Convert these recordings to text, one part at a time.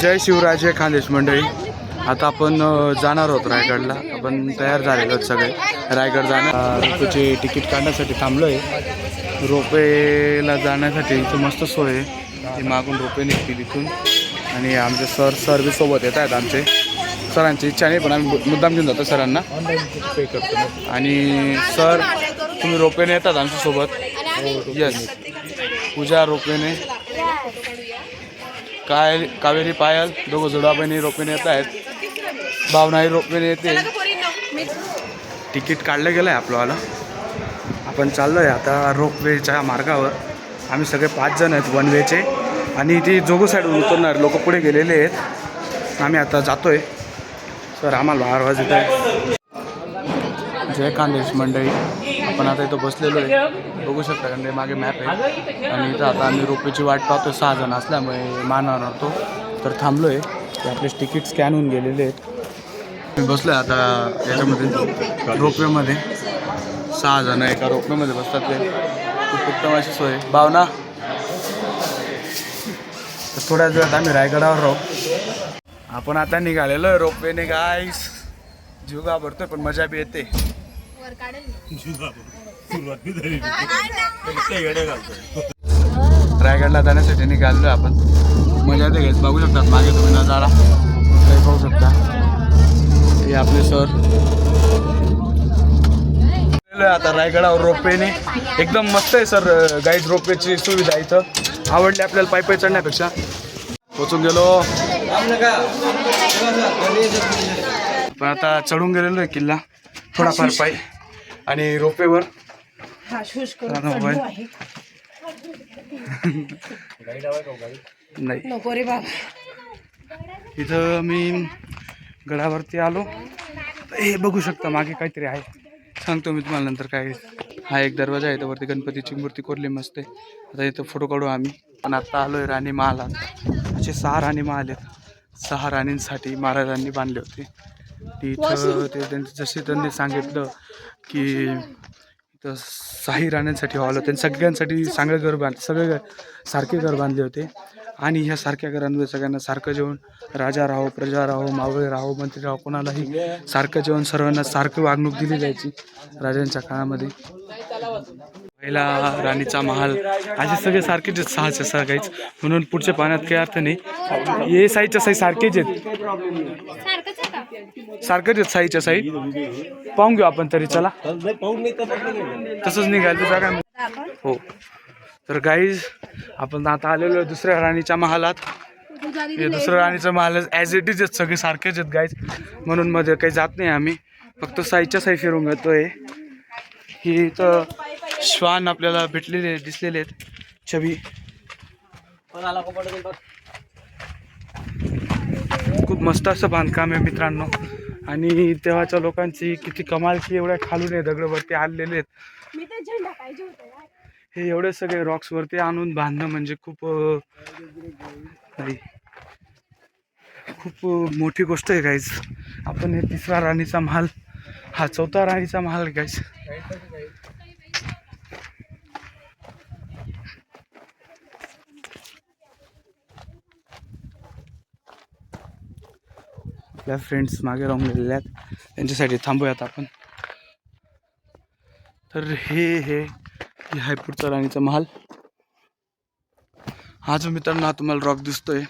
जय शिवराजे खानदेश मंडळी. आता आपण जाणार आहोत रायगडला. आपण तयार झालेलो आहोत सगळे. रायगड जाणार. रोपेची तिकीट काढण्यासाठी थांबलो आहे रोपेला जाण्यासाठी इथं मस्त सोय आहे. ती मागून रोपे निघतील इथून. आणि आमचे सर सर बी सोबत येत आहेत आमचे. सरांची इच्छा नाही पण आम्ही मुद्दाम घेऊन जातो सरांना. पे करतो आणि सर तुम्ही रोपेने येतात आमच्यासोबत. येस पूजा रोपेने. काय कावेरी पायल दोघं जोडाबहिणी रोपेने येत आहेत. भावनाही रोपेने येते. तिकीट काढलं गेलं आहे आपलं आपण चाललो आहे आता रोपवेच्या मार्गावर. आम्ही सगळे पाच जण आहेत वन वेचे. आणि ती जोगू साईडून उतरणार. लोक पुढे गेलेले आहेत. आम्ही आता जातो आहे सर आम्हाला बारा वाजत आहे जय खानदेश मंडळी. आपण आता इथं बसलेलो आहे. बघू शकता कारण मागे मॅप आहे. आणि इथं आता आम्ही रोपेची वाट पाहतो सहा जण असल्यामुळे मानणार होतो तर थांबलो आहे ते आपले तिकीट स्कॅन होऊन गेलेले आहेत. मी बसलो आहे आता याच्यामध्ये रोपवेमध्ये. सहा जण एका रोपवेमध्ये बसतात ते. खूप उत्तम अशी सोय भावना? तर थोड्याच वेळात आम्ही रायगडावर राहू. आपण आता निघालेलो आहे रोपवेने गाईस जीव घाबरतोय पण मजा बी येते. रायगडला जाण्यासाठी निघालो आपण. मजा ते घेत बघू शकतात. मागे तुम्ही नजारा. काही पाहू शकता. हे आपले सर. आता रायगडावर रोपवेने. एकदम मस्त आहे सर गाईड रोपवेची सुविधा इथं. आवडली आपल्याला पायी पायी चढण्यापेक्षा. पोचून गेलो. पण आता चढून गेलेलो आहे किल्ला. थोडाफार पायी. आणि रोपेवर? नाही. नको रे बाबा. इथं मी गडावरती आलो. हे बघू शकता मागे काहीतरी आहे. सांगतो मी तुम्हाला नंतर काय. हा एक दरवाजा आहे वरती गणपतीची मूर्ती कोरली मस्त आहे. आता इथं फोटो काढू आम्ही. पण आता आलो आहे राणी महालात असे सहा राणी महाल आहेत. सहा राणींसाठी महाराजांनी बांधले होते. ती इथं ते त्यांचं जसे त्यांनी सांगितलं की इथं साही राण्यांसाठी हॉल होते. आणि सगळ्यांसाठी चांगलं घर बांध सगळे घर- सारखे घर बांधले होते. आणि ह्या सारख्या घरांमध्ये सगळ्यांना सारखं जेवण राजा राहो प्रजा राहो मावळे राहो मंत्री राहो कोणालाही सारखं जेवण सर्वांना सारखी वागणूक दिली जायची राजांच्या काळामध्ये. पहिला राणीचा महाल. असे सगळे सारखेच आहेत सहाचे सहा काहीच. म्हणून पुढच्या पाण्यात काही अर्थ नाही. हे साईच्या साई सारखेच आहेत. सारखंच आहेत साईच्या साई पाहून घेऊ आपण तरी चला. तसंच तर जागा नाही. हो. तर गाईज आपण आता आलेलो आहे दुसऱ्या राणीच्या महालात. हे दुसऱ्या राणीचं महाल ॲज इट इज आहेत सगळे सारखेच आहेत गाईज म्हणून मध्ये काही जात नाही आम्ही. फक्त साईच्या साई फिरून घेतोय. ही इथं श्वान आपल्याला भेटलेले दिसलेले आहेत. छबी. खूप मस्त असं बांधकाम आहे मित्रांनो. आणि तेव्हाच्या लोकांची किती कमाल की एवढ्या खालून आहे दगडवरती आणलेले आहेत. हे एवढे सगळे रॉक्स वरती आणून बांधणं म्हणजे खूप नाही. खूप मोठी गोष्ट आहे गाईज आपण हे तिसरा राणीचा महाल हा चौथा राणीचा महाल गाईज आपल्या फ्रेंड्स मागे राहून गेलेले आहेत. त्यांच्यासाठी थांबूयात आपण. तर हे हे हायपूरचा राणीचा महाल. हा जो मित्रांनो हा तुम्हाला रॉक दिसतोय.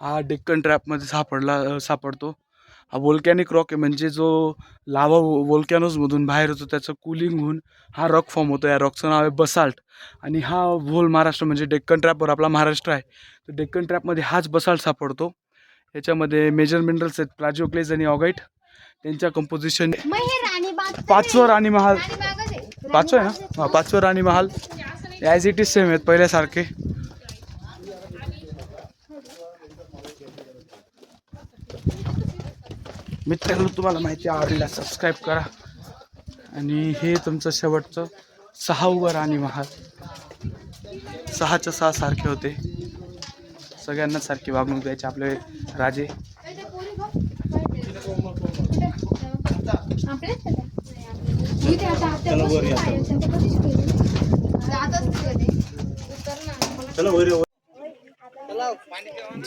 हा डेक्कन ट्रॅपमध्ये सापडला सापडतो. हा वोल्कॅनिक रॉक आहे म्हणजे जो लावा वोल्कॅनोजमधून बाहेर येतो त्याचं कुलिंग होऊन हा रॉक फॉर्म होतो. या रॉकचं नाव आहे बसाल्ट आणि हा होल महाराष्ट्र म्हणजे डेक्कन ट्रॅपवर आपला महाराष्ट्र आहे. तर डेक्कन ट्रॅपमध्ये हाच बसाल्ट सापडतो. याच्यामध्ये मेजर मिनरल्स आहेत प्लाजिओक्लेज आणि ऑगाईट. त्यांच्या कंपोजिशन पाचवं राणी महाल. पाचवं आहे ना? हा पाचवं राणी महाल. ॲज इट इज सेम आहेत पहिल्यासारखे. मित्रांनो तुम्हाला माहिती आवडला सबस्क्राईब करा. आणि हे तुमचं शेवटचं सहावं राणी महाल. सहाच्या सहा सारखे होते. सगळ्यांना सारखी वागणूक द्यायची आपले राजे.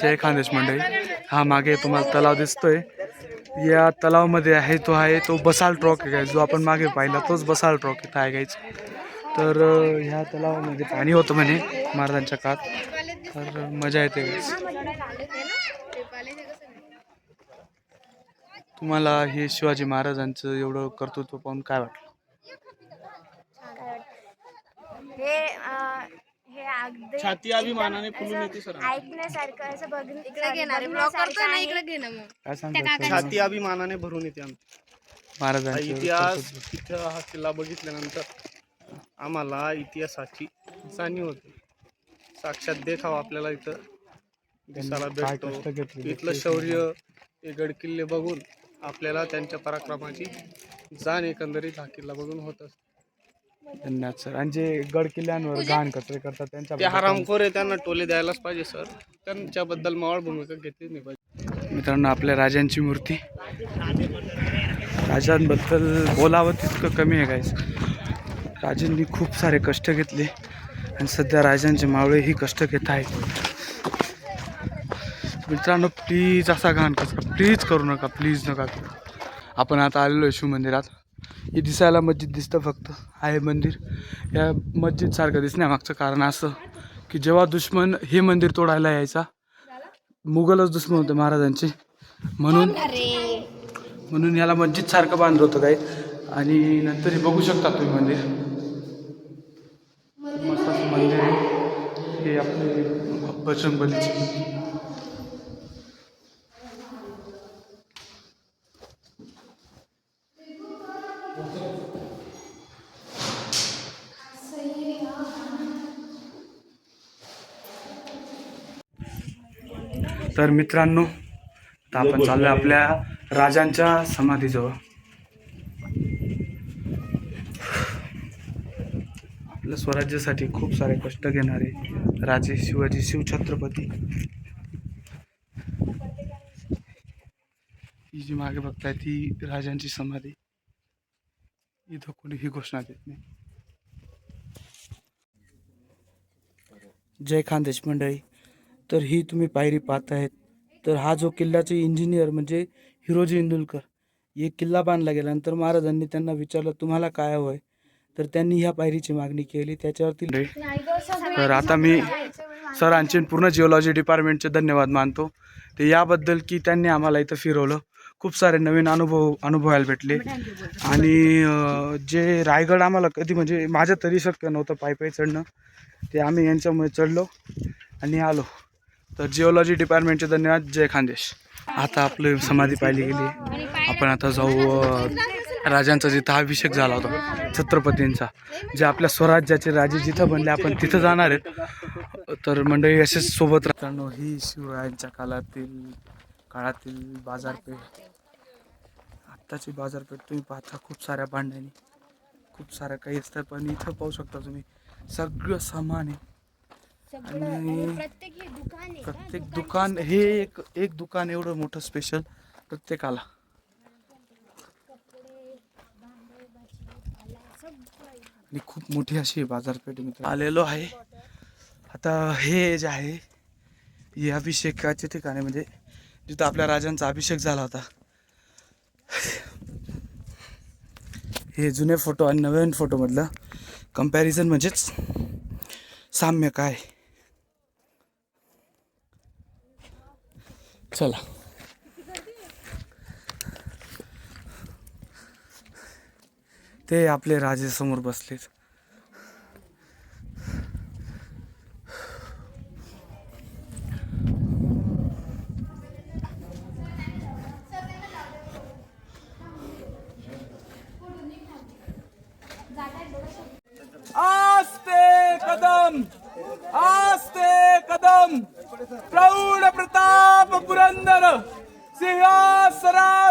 जय खानदेश मंडळी. हा मागे तुम्हाला तलाव दिसतोय. या तलावामध्ये आहे तो आहे तो बसाल ट्रॉक आहे. जो आपण मागे पाहिला तोच बसाल ट्रॉक इथं आहे गाईच तर ह्या तलावामध्ये पाणी होतं म्हणे महाराजांच्या काळात. तर मजा येते. तुम्हाला हे शिवाजी महाराजांचं एवढं कर्तृत्व पाहून काय वाटलं? हे हे छाती अभिमानाने फुलून येते सर ऐकण्यासारखं असं बघून इकडे घे ना रे ब्लॉक करतो ना इकडे घे ना मग. काय सांगता छाती अभिमानाने भरून येते आमची. हा महाराजांचं इतिहास. तिथं हा किल्ला बघितल्यानंतर आम्हाला इतिहासाची जाणीव होते. साक्षात देखावा आपल्याला इथं. दिसायला काय कष्ट भेटतो घेतले इथलं शौर्य हे गड किल्ले बघून आपल्याला त्यांच्या पराक्रमाची जाण एकंदरीत हा किल्ला बघून होत असते. धन्यवाद सर. आणि जे गड किल्ल्यांवर घाण कचरे करतात ते त्यांच्या हरामखोर आहे त्यांना टोले द्यायलाच पाहिजे सर. त्यांच्याबद्दल मावळ भूमिका घेतलीच नाही पाहिजे. मित्रांनो आपल्या राजांची मूर्ती. राजांबद्दल बोलावं तितकं कमी आहे गाईस राजांनी खूप सारे कष्ट घेतले. आणि सध्या राजांचे मावळेही कष्ट घेत आहेत. मित्रांनो प्लीज असा घाण कचरा प्लीज करू नका प्लीज नका करू. आपण आता आलेलो आहे शिवमंदिरात हे दिसायला मस्जिद दिसतं फक्त. आहे मंदिर. या मस्जिदसारखं दिसण्यामागचं कारण असं की जेव्हा दुश्मन हे मंदिर तोडायला यायचा मुघलच दुश्मन होते महाराजांचे. म्हणून म्हणून याला मस्जिद सारखं बांधलं होतं काय आणि नंतर हे बघू शकता तुम्ही मंदिर. मंदिर आहे. हे आपले बजरंगबलीचे तर मित्रांनो तर आपण चाललो आपल्या राजांच्या समाधीजवळ आपल्या स्वराज्यासाठी खूप सारे कष्ट घेणारे राजे शिवाजी शिवछत्रपती ही जी मागे बघताय ती राजांची समाधी. इथं कोणी ही घोषणा देत नाही. जय खानदेश मंडळी तर ही तुम्ही पायरी पाहत आहेत. तर हा जो किल्ल्याचे इंजिनियर म्हणजे हिरोजी इंदुलकर एक किल्ला बांधला गेल्यानंतर महाराजांनी त्यांना विचारलं तुम्हाला काय हवं आहे तर त्यांनी ह्या पायरीची मागणी केली. त्याच्यावरती तर आता मी सरांचे पूर्ण जिओलॉजी डिपार्टमेंटचे धन्यवाद मानतो. ते याबद्दल की त्यांनी आम्हाला इथं फिरवलं. खूप सारे नवीन अनुभव अनुभवायला भेटले. आणि जे रायगड आम्हाला कधी म्हणजे माझ्या तरी शक्य नव्हतं पायी पायी चढणं. ते आम्ही यांच्यामुळे चढलो आणि आलो. तर जिओलॉजी डिपार्टमेंटचे धन्यवाद. जय खानदेश. आता आपली समाधी पाहिली गेली. आपण आता जाऊ राजांचा जिथं अभिषेक झाला होता छत्रपतींचा जे आपल्या स्वराज्याचे राजे जिथं बनले आपण तिथं जाणार आहेत. तर मंडळी असेच सोबत राहताना ही शिवरायांच्या काळातील काळातील बाजारपेठ. आत्ताची बाजारपेठ तुम्ही पाहता खूप साऱ्या भांड्यानी खूप साऱ्या काही असतात पण इथं पाहू शकता तुम्ही. सगळं सामान आहे. आणि प्रत्येक दुकान आहे प्रत्येक दुकान हे एक एक दुकान एवढं मोठं स्पेशल प्रत्येकाला. आणि खूप मोठी अशी बाजारपेठ मित्र आलेलो आहे. आता हे जे आहे हे अभिषेकाचे ठिकाणे म्हणजे जिथं आपल्या राजांचा अभिषेक झाला होता. हे जुने फोटो आणि नवीन फोटोमधलं कंपॅरिझन म्हणजेच साम्य काय? चला. ते आपले राजेसमोर बसलेत. आस्ते कदम आस्ते कदम. प्रौढ प्रताप पुरंदर सिंहासराधीश्वर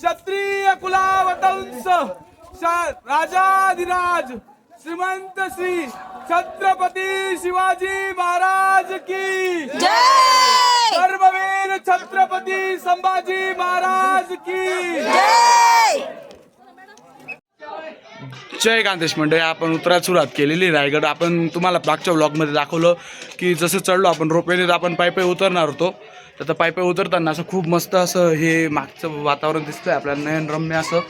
क्षत्रिय कुलावतंस राजाधिराज श्रीमंत श्री छत्रपती शिवाजी महाराज की धर्मवीर छत्रपती संभाजी महाराज की। जय! गांधेश मंडळी आपण उतरायला सुरुवात केलेली रायगड. आपण तुम्हाला मागच्या ब्लॉगमध्ये दाखवलं की जसं चढलो आपण रोपवेने तर आपण पायी पायी उतरणार होतो. तर त्या पायी पायी उतरताना असं खूप मस्त असं हे मागचं वातावरण दिसतंय आपल्याला नयनरम्य असं.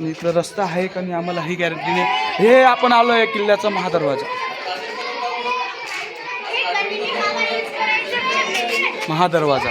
इथलं रस्ता आहे का नाही आम्हाला ही गॅरंटी नाही. हे आपण आलो आहे किल्ल्याचा महादरवाजा. महादरवाजा.